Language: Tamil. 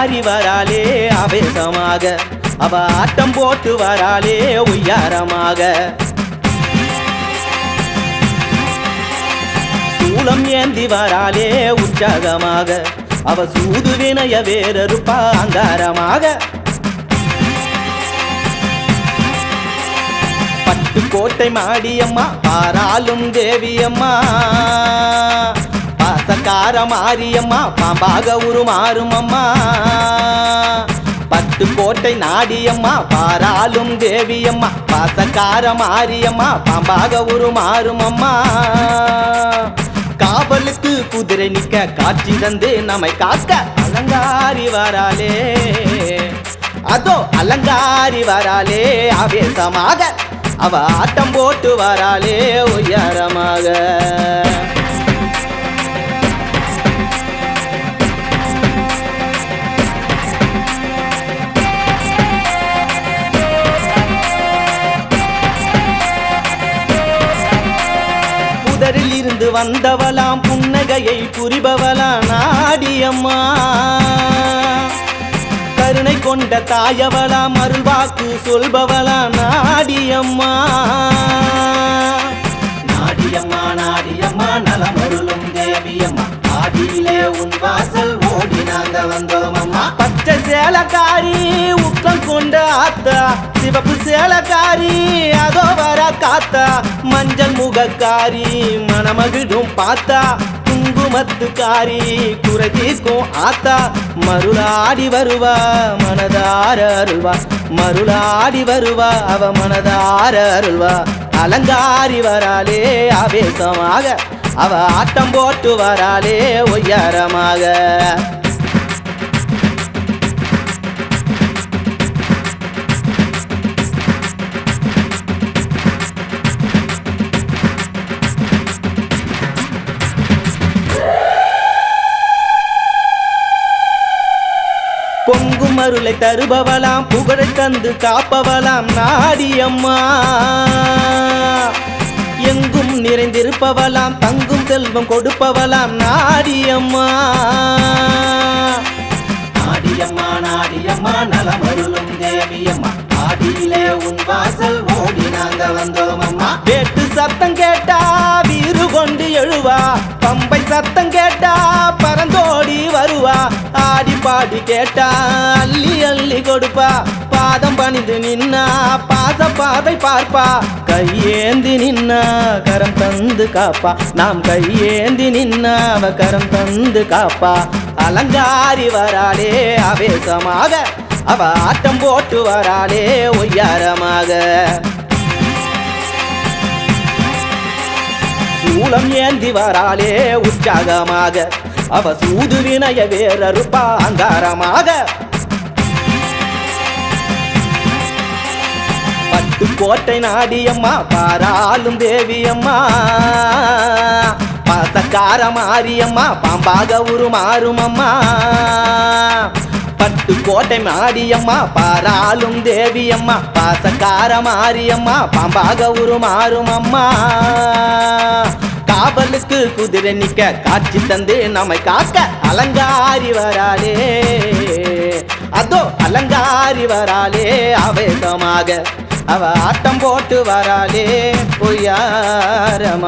அலங்காரி வராளே ஆவேசமாக அவ ஆட்டம் போட்டு வராளே உய்யாரமாக. சூளம் ஏந்தி வராளே உற்சாகமாக அவ சூது வினய வேறறுப்பா அங்காரமாக. பட்டு கோட்டை மாடியம்மா பாராலும் தேவியம்மா. கார மாரியம்மா பாம்பாக உருமாறும் அம்மா பத்து கோட்டை நாடியம்மா பாராளும் தேவியம்மா பாசக்கார மாரியம்மா பாம்பாக உருமாறும் அம்மா காவலுக்கு குதிரை நிக்க காட்சி தந்து நம்மை காக்க அலங்காரி வராளே. அதோ அலங்காரி வராளே ஆவேசமாக அவ ஆட்டம் போட்டு வராளே உயரமாக. இருந்து வந்தவளாம் புன்னகையை புரிபவளாம் நாடியம்மா. கருணை கொண்ட தாயவளாம் அருள்வாக்கு சொல்பவளாம் நாடியம்மா. நாடியம்மா நாடியம்மா நலமருளும் தேவியம்மா. ஆடியிலே உன் வாசல் ஓடி நாங்க வந்தோம் அம்மா பச்சை சேலக்காரி உக்கம் கொண்ட ஆத்தா சிவப்பு சேலக்காரி பார்த்தா மஞ்சள் முகக்காரி மனமகிழும் பார்த்தா குங்குமத்துக்காரி குறதீர்க்கும் ஆத்தா மருளாடி வருவா மனதார அருள்வா. மருளாடி வருவா அவ மனதார அருள்வா. அலங்காரி வராலே ஆவேசமாக. அவ ஆட்டம் போட்டு வராலே ஒய்யாரமாக. பொங்கும் அருளை தருபவளாம் புகழை தந்து காப்பவளாம் நாடியம்மா. எங்கும் நிறைந்திருப்பவளாம் தங்கும் செல்வம் கொடுப்பவளாம் நாடியம்மா. நாடியம்மா நாடியம்மா நலமருளும் தேவியம்மா. ஆடியிலே உன் வாசல் ஓடி நாங்க வந்தோம் அம்மா வேட்டு சத்தம் கேட்டா எழுவா? பம்பை சத்தம் கேட்டா பறந்தோடி வருவா. ஆடி பாடி கேட்டா அள்ளி அள்ளி கொடுப்பா. பாதம் பணிந்து நின்னா பாத பாதை பார்ப்பா. கையேந்தி நின்னா கரம் தந்து காப்பா. நாம் கையேந்தி நின்னா அவ கரம் தந்து காப்பா. அலங்காரி வராளே அவேசமாக அவ ஆட்டம் போட்டு வராளே ஒய்யாரமாக. சூளம் ஏந்தி வராலே உற்சாகமாக. அவ சூது வினய வேறறுப்பா அங்காரமாக பட்டு கோட்டை நாடியம்மா பாராளும் தேவியம்மா. பாசக்கார மாரியம்மா பாம்பாக உருமாறும் அம்மா பட்டு கோட்டை மாடியம்மா பாராளும் தேவியம்மா பாசக்கார மாரியம்மா பாம்பாக உருமாறும் அம்மா காவலுக்கு குதிரை நிக்க காட்சி தந்து நம்மை காக்க அலங்காரி வராளே. அதோ அலங்காரி வராளே ஆவேசமாக அவ ஆட்டம் போட்டு வராளே பொய்யாரமாக.